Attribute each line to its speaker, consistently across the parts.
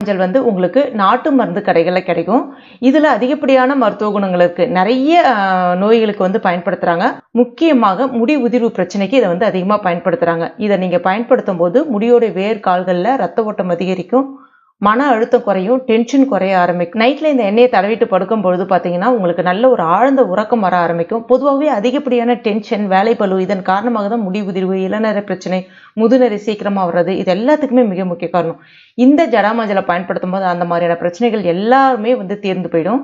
Speaker 1: மஞ்சள் வந்து உங்களுக்கு நாட்டு மருந்து கடைகளில் கிடைக்கும். இதில் அதிகப்படியான மருத்துவ குணங்கள் இருக்கு நிறைய நோய்களுக்கு வந்து பயன்படுத்துறாங்க. முக்கியமாக முடி உதிர்வு பிரச்சனைக்கு இதை வந்து அதிகமாக பயன்படுத்துறாங்க. இதை நீங்கள் பயன்படுத்தும் போது முடியோட வேர் கால்களில் ரத்த ஓட்டம் அதிகரிக்கும். மன அழுத்தம் குறையும் டென்ஷன் குறைய ஆரம்பிக்கும். நைட்ல இந்த எண்ணெயை தடவிட்டு படுக்கும் பொழுது பார்த்தீங்கன்னா உங்களுக்கு நல்ல ஒரு ஆழ்ந்த உறக்கம் வர ஆரம்பிக்கும். பொதுவாகவே அதிகப்படியான டென்ஷன் வேலைப்பளு இதன் காரணமாக தான் முடி உதிர்வு இளநர பிரச்சனை முதுநரை சீக்கிரமா வர்றது இது எல்லாத்துக்குமே மிக முக்கிய காரணம். இந்த ஜடாமஞ்சலை பயன்படுத்தும் போது அந்த மாதிரியான பிரச்சனைகள் எல்லாருமே வந்து தீர்ந்து போயிடும்.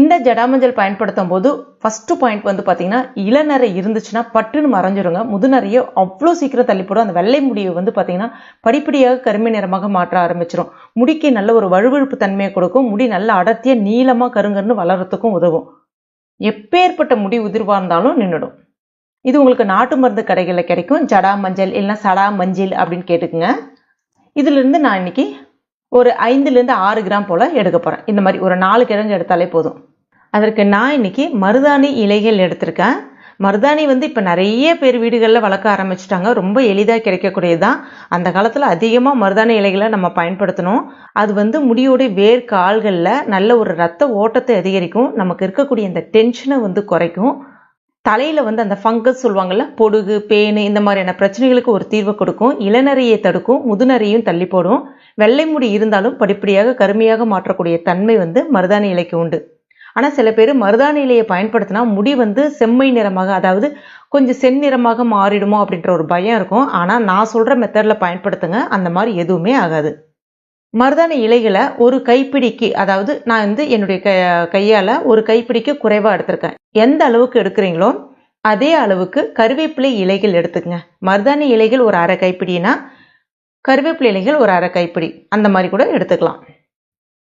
Speaker 1: இந்த ஜடாமஞ்சள் பயன்படுத்தும் போது ஃபஸ்ட்டு பாயிண்ட் வந்து பார்த்தீங்கன்னா இளநரை இருந்துச்சுன்னா பட்டுன்னு மறைஞ்சிருங்க. முதுநரையை அவ்வளோ சீக்கிரம் தள்ளி போடும். அந்த வெள்ளை முடியை வந்து பார்த்தீங்கன்னா படிப்படியாக கருமை நிறமாக மாற்ற ஆரம்பிச்சிடும் முடிக்கு நல்ல ஒரு வழுவழுப்பு தன்மையை கொடுக்கும். முடி நல்ல அடர்த்தியா நீளமாக கருங்கருன்னு வளர்கிறதுக்கும் உதவும். எப்பேற்பட்ட முடி உதிர்வாக இருந்தாலும் நின்றுடும் இது உங்களுக்கு நாட்டு மருந்து கடைகளில் கிடைக்கும். ஜடா மஞ்சள் இல்லைன்னா சடா மஞ்சள் அப்படின்னு கேட்டுக்குங்க. இதுலேருந்து நான் இன்னைக்கு ஒரு ஐந்துலேருந்து ஆறு கிராம் போல் எடுக்க போகிறேன் இந்த மாதிரி ஒரு நாலு கிழங்கு எடுத்தாலே போதும். அதற்கு நான் இன்னைக்கு மருதாணி இலைகள் எடுத்திருக்கேன். மருதாணி வந்து இப்போ நிறைய பேர் வீடுகளில் வளர்க்க ஆரம்பிச்சிட்டாங்க. ரொம்ப எளிதாக கிடைக்கக்கூடியதுதான். அந்த காலத்தில் அதிகமாக மருதாணி இலைகளை நம்ம பயன்படுத்தணும். அது வந்து முடியோட வேர் கால்களில் நல்ல ஒரு ரத்த ஓட்டத்தை அதிகரிக்கும். நமக்கு இருக்கக்கூடிய இந்த டென்ஷனை வந்து குறைக்கும். தலையில் வந்து அந்த ஃபங்கஸ் சொல்லுவாங்கள்ல பொடுகு பேனு இந்த மாதிரியான பிரச்சனைகளுக்கு ஒரு தீர்வு கொடுக்கும். இளநரையை தடுக்கும் முதுநரையும் தள்ளி போடும். வெள்ளை முடி இருந்தாலும் படிப்படியாக கருமையாக மாற்றக்கூடிய தன்மை வந்து மருதாணி இலைக்கு உண்டு. ஆனால் சில பேர் மருதாணி இலையை பயன்படுத்தினா முடி வந்து செம்மை நிறமாக அதாவது கொஞ்சம் செந்நிறமாக மாறிடுமோ அப்படின்ற ஒரு பயம் இருக்கும். ஆனால் நான் சொல்கிற மெத்தடில் பயன்படுத்துங்க. அந்த மாதிரி எதுவுமே ஆகாது. மருதாணி இலைகளை ஒரு கைப்பிடிக்கு அதாவது நான் வந்து என்னுடைய க கையால் ஒரு கைப்பிடிக்கு குறைவாக எடுத்திருக்கேன். எந்த அளவுக்கு எடுக்கிறீங்களோ அதே அளவுக்கு கருவேப்பிலை இலைகள் எடுத்துக்கங்க. மருதாணி இலைகள் ஒரு அரை கைப்பிடினா கருவேப்பிலை இலைகள் ஒரு அரை கைப்பிடி. அந்த மாதிரி கூட எடுத்துக்கலாம்.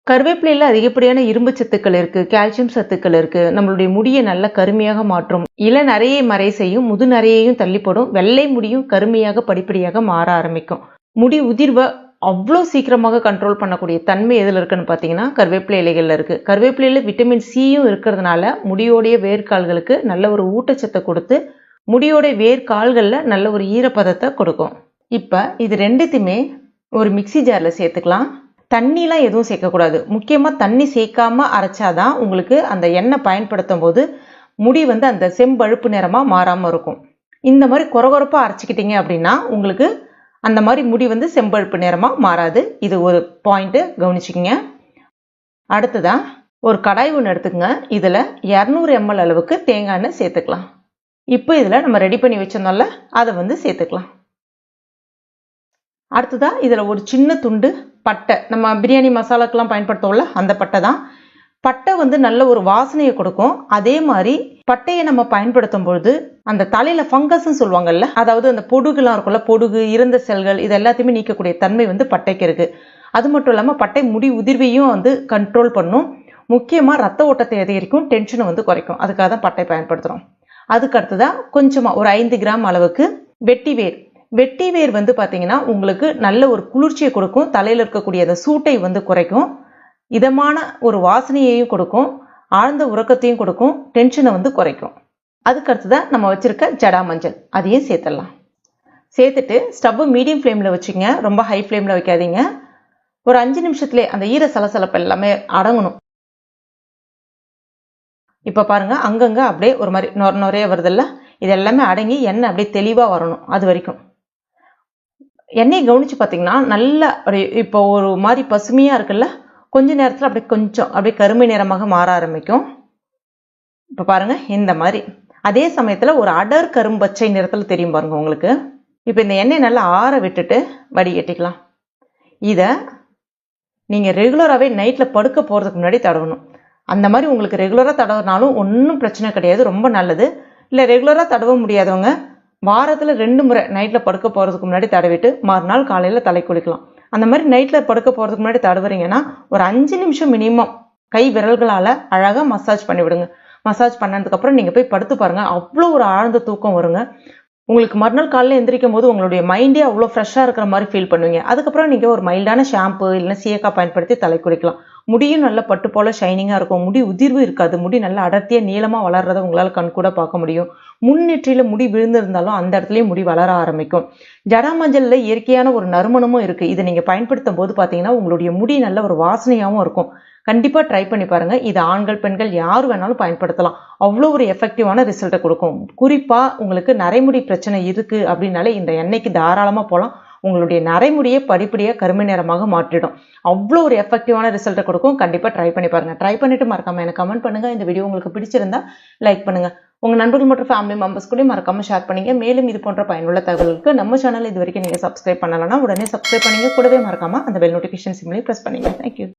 Speaker 1: கருவேப்பிலையில் அதிகப்படியான இரும்பு சத்துக்கள் இருக்குது கால்சியம் சத்துக்கள் இருக்குது நம்மளுடைய முடியை நல்ல கருமையாக மாற்றும். இலை நிறைய மறை செய்யும் முது நரையையும் தள்ளிப்படும் வெள்ளை முடியும் கருமையாக படிப்படியாக மாற ஆரம்பிக்கும். முடி உதிர்வை அவ்வளோ சீக்கிரமாக கண்ட்ரோல் பண்ணக்கூடிய தன்மை எதில் இருக்குன்னு பார்த்தீங்கன்னா கருவேப்பிலை இலைகளில் இருக்குது கருவேப்பிலையில் விட்டமின் சியும் இருக்கிறதுனால முடியோடைய வேர்க்கால்களுக்கு நல்ல ஒரு ஊட்டச்சத்தை கொடுத்து முடியோடைய வேர்க்கால்களில் நல்ல ஒரு ஈரப்பதத்தை கொடுக்கும். இப்போ இது ரெண்டுத்தையுமே ஒரு மிக்ஸி ஜாரில் சேர்த்துக்கலாம். தண்ணிலாம் எதுவும் சேர்க்கக்கூடாது. முக்கியமாக தண்ணி சேர்க்காம அரைச்சாதான் உங்களுக்கு அந்த எண்ணெய் பயன்படுத்தும் போது முடி வந்து அந்த செம்பழுப்பு நிறமாக மாறாமல் இருக்கும். இந்த மாதிரி குறகுறப்பாக அரைச்சிக்கிட்டீங்க அப்படின்னா உங்களுக்கு அந்த மாதிரி முடி வந்து செம்பழுப்பு நிறமாக மாறாது. இது ஒரு பாயிண்ட்டு கவனிச்சுக்கிங்க. அடுத்ததா ஒரு கடாய் ஒன்று எடுத்துக்கங்க. இதில் இரநூறு எம்எல் அளவுக்கு தேங்காய் எண்ணெய் சேர்த்துக்கலாம். இப்போ இதில் நம்ம ரெடி பண்ணி வச்சிருந்தோம்ல அதை வந்து சேர்த்துக்கலாம். அடுத்ததா இதில் ஒரு சின்ன துண்டு பட்டை. நம்ம பிரியாணி மசாலாக்கெல்லாம் பயன்படுத்தோம்ல அந்த பட்டை தான். பட்டை வந்து நல்ல ஒரு வாசனையை கொடுக்கும். அதே மாதிரி பட்டையை நம்ம பயன்படுத்தும் பொழுது அந்த தலையில ஃபங்கஸ்ன்னு சொல்லுவாங்கல்ல அதாவது அந்த பொடுகுலாம் இருக்கும்ல பொடுகு இறந்த செல்கள் இது எல்லாத்தையுமே நீக்கக்கூடிய தன்மை வந்து பட்டைக்கு இருக்கு. அது மட்டும் இல்லாமல் பட்டை முடி உதிர்வையும் வந்து கண்ட்ரோல் பண்ணும். முக்கியமாக ரத்த ஓட்டத்தை அதிகரிக்கும் டென்ஷனை வந்து குறைக்கும். அதுக்காக தான் பட்டை பயன்படுத்துகிறோம் அதுக்கு அடுத்ததாக கொஞ்சமாக ஒரு ஐந்து கிராம் அளவுக்கு வெட்டி வேர் வெட்டி வேர் வந்து பார்த்தீங்கன்னா உங்களுக்கு நல்ல ஒரு குளிர்ச்சியை கொடுக்கும். தலையில் இருக்கக்கூடிய அந்த சூட்டை வந்து குறைக்கும். இதமான ஒரு வாசனையையும் கொடுக்கும் ஆழ்ந்த உறக்கத்தையும் கொடுக்கும் டென்ஷனை வந்து குறைக்கும். அதுக்கடுத்ததான் நம்ம வச்சிருக்க ஜடா மஞ்சள். அதையும் சேர்த்துடலாம். சேர்த்துட்டு ஸ்டவ்வு மீடியம் ஃப்ளேமில் வச்சுங்க ரொம்ப ஹை ஃப்ளேமில் வைக்காதீங்க. ஒரு அஞ்சு நிமிஷத்துலேயே அந்த ஈர சலசலப்பு எல்லாமே அடங்கணும். இப்போ பாருங்க அங்கங்கே அப்படியே ஒரு மாதிரி நொர நொறைய வருதில்ல? இது எல்லாமே அடங்கி எண்ணெய் அப்படியே தெளிவாக வரணும் அது வரைக்கும். எண்ணெயை கவனித்து பார்த்தீங்கன்னா நல்ல ஒரு இப்போ ஒரு மாதிரி பசுமையாக இருக்குல்ல? கொஞ்ச நேரத்தில் அப்படியே கொஞ்சம் அப்படியே கருமை நிறமாக மாற ஆரம்பிக்கும். இப்போ பாருங்க இந்த மாதிரி. அதே சமயத்தில் ஒரு அடர் கரும்பச்சை நிறத்தில் தெரியும் பாருங்க உங்களுக்கு. இப்போ இந்த எண்ணெய் நல்லா ஆற விட்டுட்டு வடிகட்டிக்கலாம். இதை நீங்கள் ரெகுலராகவே நைட்டில் படுக்க போகிறதுக்கு முன்னாடி தடவணும். அந்த மாதிரி உங்களுக்கு ரெகுலராக தடவினாலும் ஒன்றும் பிரச்சனை கிடையாது ரொம்ப நல்லது. இல்லை ரெகுலராக தடவ முடியாதவங்க வாரத்தில் ரெண்டு முறை நைட்டில் படுக்க போகிறதுக்கு முன்னாடி தடவிட்டு மறுநாள் காலையில் தலை குளிக்கலாம். அந்த மாதிரி நைட்டில் படுக்க போகிறதுக்கு முன்னாடி தடவுறீங்கன்னா ஒரு அஞ்சு நிமிஷம் மினிமம் கை விரல்களால் அழகாக மசாஜ் பண்ணிவிடுங்க. மசாஜ் பண்ணதுக்கப்புறம் நீங்கள் போய் படுத்து பாருங்கள் அவ்வளோ ஒரு ஆழ்ந்த தூக்கம் வருங்க. உங்களுக்கு மறுநாள் காலையில் எந்திரிக்கும் போது உங்களுடைய மைண்டே அவ்வளோ ஃப்ரெஷ்ஷாக இருக்கிற மாதிரி ஃபீல் பண்ணுவீங்க. அதுக்கப்புறம் நீங்கள் ஒரு மைல்டான ஷாம்பு இல்லைன்னா சீயக்காய் பயன்படுத்தி தலை குளிக்கலாம். முடியும் நல்ல பட்டு போல ஷைனிங்காக இருக்கும். முடி உதிர்வு இருக்காது. முடி நல்லா அடர்த்தியாக நீளமாக வளர்றதை உங்களால் கண் கூட பார்க்க முடியும். முன்னெற்றியில் முடி விழுந்திருந்தாலும் அந்த இடத்துலையும் முடி வளர ஆரம்பிக்கும். ஜடாமஞ்சள்ல இயற்கையான ஒரு நறுமணமும் இருக்கு. இதை நீங்க பயன்படுத்தும் போது பார்த்தீங்கன்னா உங்களுடைய முடி நல்ல ஒரு வாசனையாகவும் இருக்கும். கண்டிப்பாக ட்ரை பண்ணி பாருங்க. இது ஆண்கள் பெண்கள் யார் வேணாலும் பயன்படுத்தலாம். அவ்வளோ ஒரு எஃபெக்டிவான ரிசல்ட்டை கொடுக்கும். குறிப்பாக உங்களுக்கு நரைமுடி பிரச்சனை இருக்கு அப்படின்னாலே இந்த எண்ணெய்க்கு தாராளமாக போகலாம் உங்களுடைய நரைமுடியை படிப்படியாக கருமை நிறமாக மாற்றிடும். அவ்வளோ ஒரு எஃபெக்டிவான ரிசல்ட்டை கொடுக்கும். கண்டிப்பாக ட்ரை பண்ணி பாருங்கள் ட்ரை பண்ணிவிட்டு மறக்காமல் எனக்கு கமெண்ட் பண்ணுங்கள் இந்த வீடியோ உங்களுக்கு பிடிச்சிருந்தா லைக் பண்ணுங்க. உங்கள் நண்பர்கள் மற்றும் ஃபேமிலி மெம்பர்ஸ் கூட மறக்காம ஷேர் பண்ணிங்க. மேலும் இது போன்ற பயனுள்ள தகவல்களுக்கு நம்ம சேனல் இது வரைக்கும் நீங்கள் சப்ஸ்கிரைப் பண்ணலைன்னா உடனே சப்ஸ்கிரைப் பண்ணிங்க. கூடவே மறக்காமல் அந்த பெல் நோட்டிஃபிகேஷன் சிம்லையும் ப்ரெஸ் பண்ணிங்க. Thank you